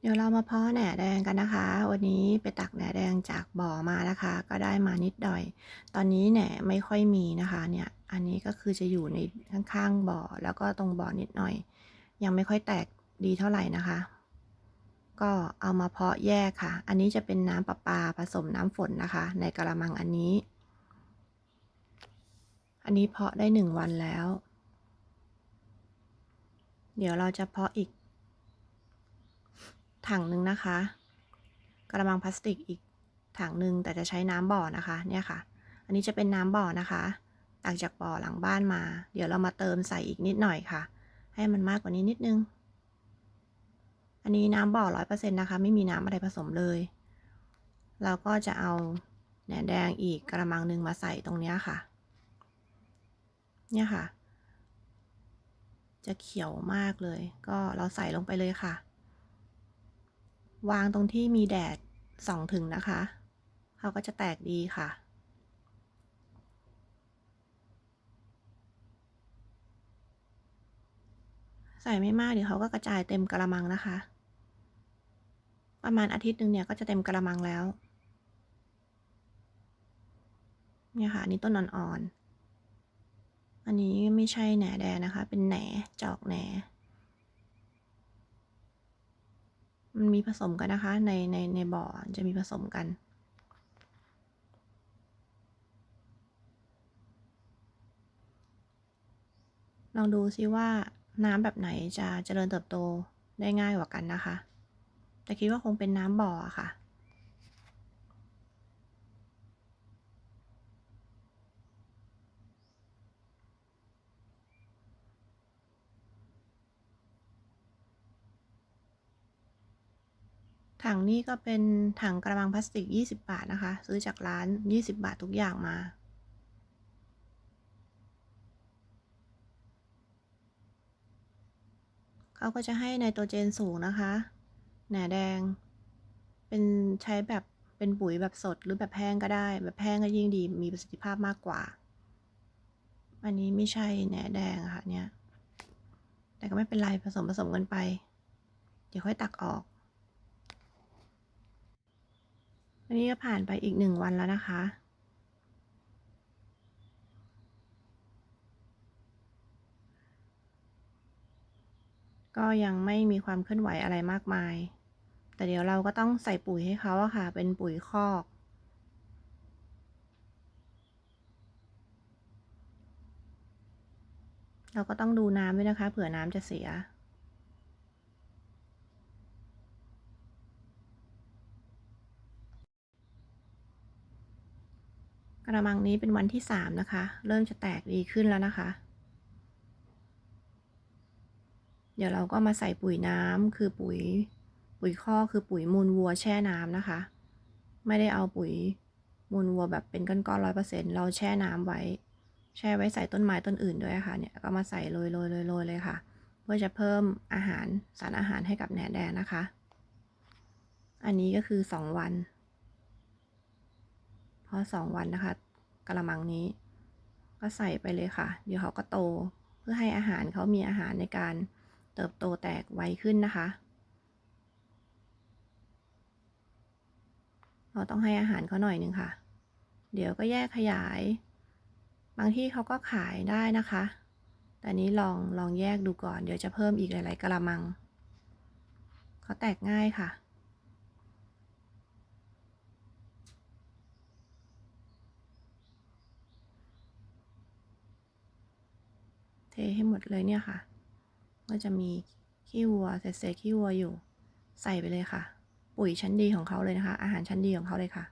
เดี๋ยวเรามาเพาะแหน่แดงกันนะคะ วันนี้ไปตักแหน่แดงจากบ่อมานะคะ ก็ได้มานิดหน่อย ตอนนี้แหน่ไม่ค่อยมีนะคะเนี่ยอันนี้ก็คือจะอยู่ในข้างๆบ่อแล้วก็ตรงบ่อนิดหน่อย ยังไม่ค่อยแตกดีเท่าไหร่นะคะ ก็เอามาเพาะแยกค่ะ อันนี้จะเป็นน้ำประปาผสมน้ำฝนนะคะ ในกระมังอันนี้ อันนี้เพาะได้หนึ่งวันแล้ว เดี๋ยวเราจะเพาะอีก ถังหนึ่งนะคะ กระมังพลาสติกอีกถังหนึ่งแต่จะใช้น้ำบ่อนะคะเนี่ยค่ะ อันนี้จะเป็นน้ำบ่อนะคะตักจากบ่อหลังบ้านมา เดี๋ยวเรามาเติมใส่อีกนิดหน่อยค่ะ ให้มันมากกว่านี้นิดนึง อันนี้น้ำบ่อร้อยเปอร์เซ็นต์นะคะ ไม่มีน้ำอะไรผสมเลย เราก็จะเอาแหนแดงอีกกระมังหนึ่งมาใส่ตรงเนี้ยค่ะ เนี่ยค่ะ จะเขียวมากเลย ก็เราใส่ลงไปเลยค่ะ วางตรงที่มีแดดส่องถึงนะคะ เขาก็จะแตกดีค่ะ ใส่ไม่มากเดี๋ยวเขาก็กระจายเต็มกระมังนะคะ ประมาณอาทิตย์หนึ่งเนี่ยก็จะเต็มกระมังแล้ว เนี่ยค่ะนนี้ต้นอ่อนๆอันนี้ไม่ใช่แหนแดนะคะ เป็นแหนจอกแหน มันมีผสมกันนะคะ ในในในบ่อจะมีผสมกันลองดูซิว่าน้ำแบบไหนจะเจริญเติบโตได้ง่ายกว่ากันนะคะ แต่คิดว่าคงเป็นน้ำบ่ออะค่ะ ถังนี้ก็เป็นถังกระมังพลาสติก 20 บาทนะคะ ซื้อจากร้าน 20 บาททุกอย่างมา เขาก็จะให้ไนโตรเจนสูงนะคะแหน่แดง เป็นใช้แบบเป็นปุ๋ยแบบสดหรือแบบแห้งก็ได้ แบบแห้งก็ยิ่งดีมีประสิทธิภาพมากกว่า อันนี้ไม่ใช่แหน่แดงะค่ะเนี่ย แต่ก็ไม่เป็นไรผสมผสมกันไป เดี๋ยวค่อยตักออก อันนี้ก็ผ่านไปอีกหนึ่งวันแล้วนะคะ ก็ยังไม่มีความเคลื่อนไหวอะไรมากมาย แต่เดี๋ยวเราก็ต้องใส่ปุ๋ยให้เขาอะค่ะ เป็นปุ๋ยคอก เราก็ต้องดูน้ำด้วยนะคะ เผื่อน้ำจะเสีย กระมังนี้เป็นวันที่สามนะคะ เริ่มจะแตกดีขึ้นแล้วนะคะ เดี๋ยวเราก็มาใส่ปุ๋ยน้ำคือปุ๋ยปุ๋ยข้อคือปุ๋ยมูลวัวแช่น้ำนะคะ ไม่ได้เอาปุ๋ยมูลวัวแบบเป็นก้อนๆร้อยเปอร์เซ็นเราแช่น้ำไว้ แช่ไว้ใส่ต้นไม้ต้นอื่นด้วยค่ะเนี่ยก็มาใส่โรยโรยโรยโรยเลยค่ะ เพื่อจะเพิ่มอาหารสารอาหารให้กับแหนแดงนะคะ อันนี้ก็คือสองวัน พอสองวันนะคะกระมังนี้ ก็ใส่ไปเลยค่ะ เดี๋ยวเขาก็โต เพื่อให้อาหารเขามีอาหารในการเติบโตแตกไวขึ้นนะคะ เราต้องให้อาหารเขาหน่อยนึงค่ะ เดี๋ยวก็แยกขยาย บางที่เขาก็ขายได้นะคะ แต่นี้ลองลองแยกดูก่อน เดี๋ยวจะเพิ่มอีกหลาย ๆกระมัง เขาแตกง่ายค่ะ เทให้หมดเลยเนี่ยค่ะ ก็จะมีขี้วัวเศษๆขี้วัวอยู่ ใส่ไปเลยค่ะ ปุ๋ยชั้นดีของเขาเลยนะคะ อาหารชั้นดีของเขาเลยค่ะ